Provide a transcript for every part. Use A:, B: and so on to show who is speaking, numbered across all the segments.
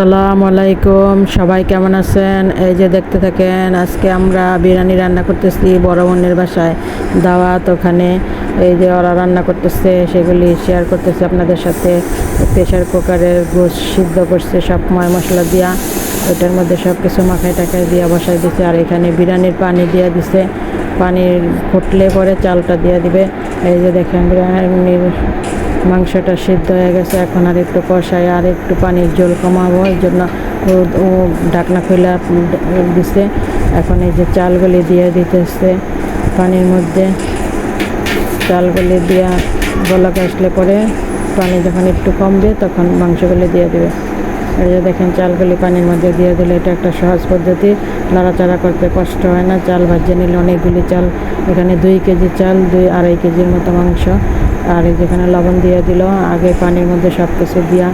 A: আসসালামু আলাইকুম। সবাই কেমন আছেন? এই যে দেখতে থাকেন, আজকে আমরা বিরিয়ানি রান্না করতেছি বড় বোনের বাসায়। দাওয়াত ওখানে। এই যে ওরা রান্না করতেছে, সেগুলি শেয়ার করতেছে আপনাদের সাথে। প্রেশার কুকারের গোস সিদ্ধ করছে সব ময় মশলা দিয়া। ওটার মধ্যে সব কিছু মাখায় টাকায় দিয়া বসায় দিছে। আর এখানে বিরিয়ানির পানি দিয়া দিছে। পানির ফুটলে পরে চালটা দিয়ে দিবে। এই যে দেখেন মাংসটা সিদ্ধ হয়ে গেছে, এখন আর একটু কষায় আর একটু পানির জল কমাবো, এই জন্য ঢাকনা খুলে দিছে। এখন এই যে চালগুলি দিয়ে দিতেছে পানির মধ্যে। চালগুলি দিয়া বলক আসলে পরে পানি যখন একটু কমবে তখন মাংসগুলি দিয়ে দেবে। এই যে দেখেন, চালগুলি পানির মধ্যে দিয়ে দিলে এটা একটা সহজ পদ্ধতি। নাড়াচাড়া করতে কষ্ট হয় না। চাল ভাজিয়ে নিলে অনেকগুলি চাল, এখানে দুই কেজি চাল, দুই আড়াই কেজির মতো মাংস। আর এই যেখানে লবণ দিয়ে দিল, আগে পানির মধ্যে সব কিছু দিয়া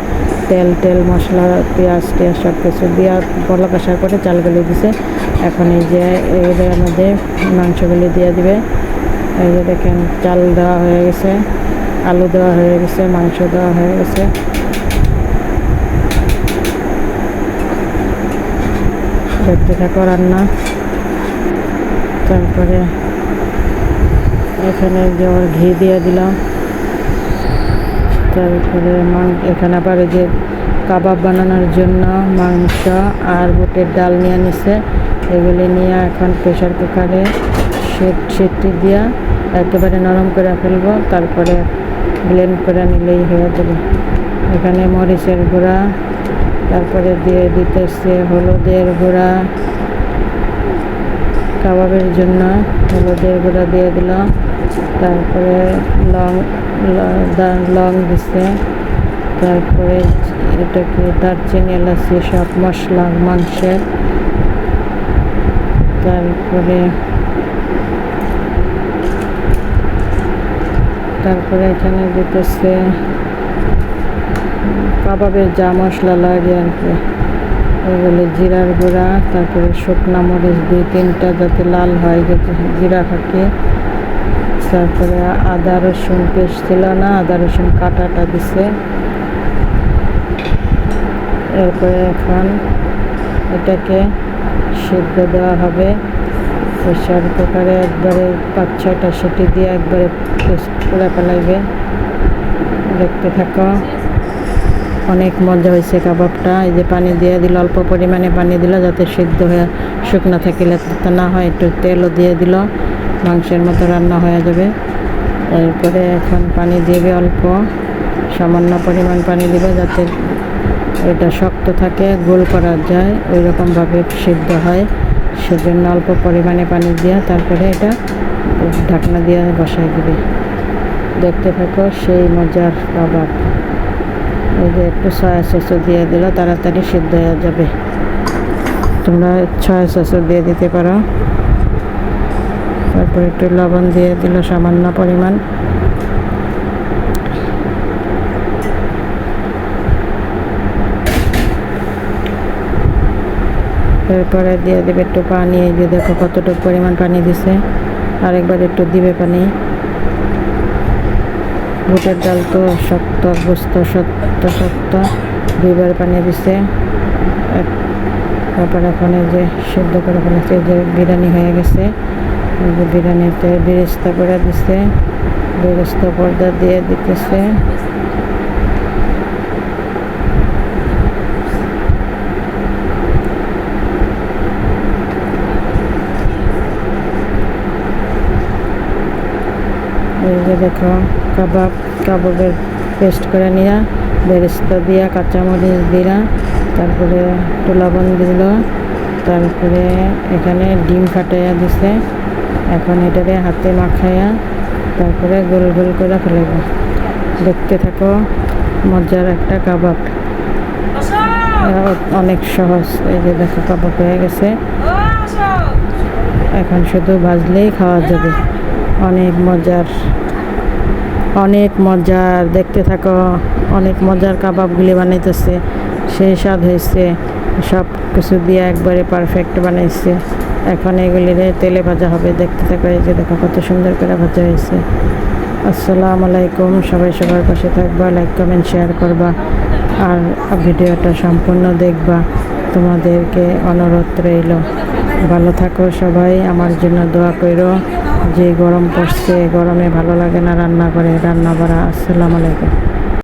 A: তেল তেল, মশলা, পেঁয়াজ, টেয়াজ সব কিছু দিয়া বলক আসার পরে চালগুলি দিছে। এখন এই যে এর মধ্যে মাংসগুলি দিয়ে দিবে। এই যে দেখেন, চাল দেওয়া হয়ে গেছে, আলু দেওয়া হয়ে গেছে, মাংস দেওয়া হয়ে গেছে। দেখতে থাকো রান্না তারপরে এখানে যে ঘি দিয়ে দিলাম। তারপরে এখানে আবার যে কাবাব বানানোর জন্য মাংস আর বুটের ডাল নিয়ে নিছে। এগুলি নিয়ে এখন প্রেশার কুকারে সেট সেটটি দিয়া একেবারে নরম করে ফেলব। তারপরে ব্লেন্ড করে নিলেই হয়ে যাবে। এখানে মরিচের গুঁড়া তারপরে দিয়ে দিতেছে হলুদের গুঁড়া কাবাবের জন্য। হলুদের গুঁড়া দিয়ে দিলাম। তারপরে লং লং দিছে। তারপরে এটাকে দারচিনি, এলাচি, সব মশলা, মাংসের। তারপরে তারপরে এখানে দিতেছে কাবাবের যা মশলা লাগে আর কি। এগুলি জিরার গুঁড়া, তারপরে শুকনা মরিচ দুই তিনটা যাতে লাল হয়, যাতে জিরা থাকে। তারপরে আদা রসুন পেস্ট ছিল না, আদা রসুন কাটাটা দিছে। এরপরে এখন এটাকে সিদ্ধ দেওয়া হবে। প্রেশার কুকারে একবারে পাঁচ ছয়টা সিটি দিয়ে একবারে পেস্ট করে ফেলাইবে। দেখতে থাকো। অনেক মজা হয়েছে কাবাবটা। এই যে পানি দিয়ে দিল, অল্প পরিমাণে পানি দিল যাতে সিদ্ধ হয়ে শুকনো থাকিলে না হয়, একটু তেলও দিয়ে দিল, মাংসের মতো রান্না হয়ে যাবে। এরপরে এখন পানি দিবে অল্প, সামান্য পরিমাণ পানি দিবে যাতে এটা শক্ত থাকে, গোল করা যায় ওই রকমভাবে সিদ্ধ হয়। সেজন্য অল্প পরিমাণে পানি দিয়ে তারপরে এটা ঢাকনা দিয়ে বসাই দিবে। দেখতে থাকো সেই মজার কাবাব। এই যে একটু সয়া সসও দিয়ে দিল, তাড়াতাড়ি সিদ্ধ হয়ে যাবে। তোমরা সয়া সসও দিয়ে দিতে পারো। তারপর একটু লবণ দিয়ে দিল সামান্য পরিমাণ। এরপরে দিয়ে দেবে একটু পানি, এই যে দেখো কতটুকু পরিমাণ পানি দিছে। আরেকবার একটু দিবে পানি। বুটের ডাল তো শক্ত গোস্ত শক্ত শক্ত। দুইবার পানি দিছে। তারপরে এই যে সেদ্ধ করে ফেলেছে যে বিরিয়ানি হয়ে গেছে। বিরিয়ানিতে বেরেস্তা করে দিছে। বেরেস্তা পর্দা দিয়ে দিতেছে এই যে দেখো কাবাব কাবাবের পেস্ট করে নিয়া বেরেস্তা দিয়া কাঁচামরিচ দিলা তারপরে একটু লবণ দিল তারপরে এখানে ডিম ফাটাইয়া দিছে। এখন এটারে হাতে মাখাইয়া তারপরে গোল গোল করে ফেলাইব। দেখতে থাকো মজার একটা কাবাব। অনেক সহজ এই যে দেখো কাবাব হয়ে গেছে। এখন শুধু ভাজলেই খাওয়া যাবে। অনেক মজার। অনেক মজার, দেখতে থাকো, অনেক মজার কাবাবগুলি বানাইতেছে, সেই স্বাদ হয়েছে সব কিছু দিয়ে একবারে পারফেক্ট বানাইছে। এখন এগুলি তেলে ভাজা হবে, দেখতে থাকো, এই যে দেখো কত সুন্দর করে ভাজা হয়েছে আসসালামু আলাইকুম, সবাই সবার পাশে থাকবা লাইক কমেন্ট শেয়ার করবা, আর ভিডিওটা সম্পূর্ণ দেখবা। তোমাদেরকে অনুরোধ রইল। ভালো থাকো সবাই, আমার জন্য দোয়া করো। যে গরম পড়ছে গরমে ভালো লাগে না রান্না করে। রান্না করা আসসালামু আলাইকুম।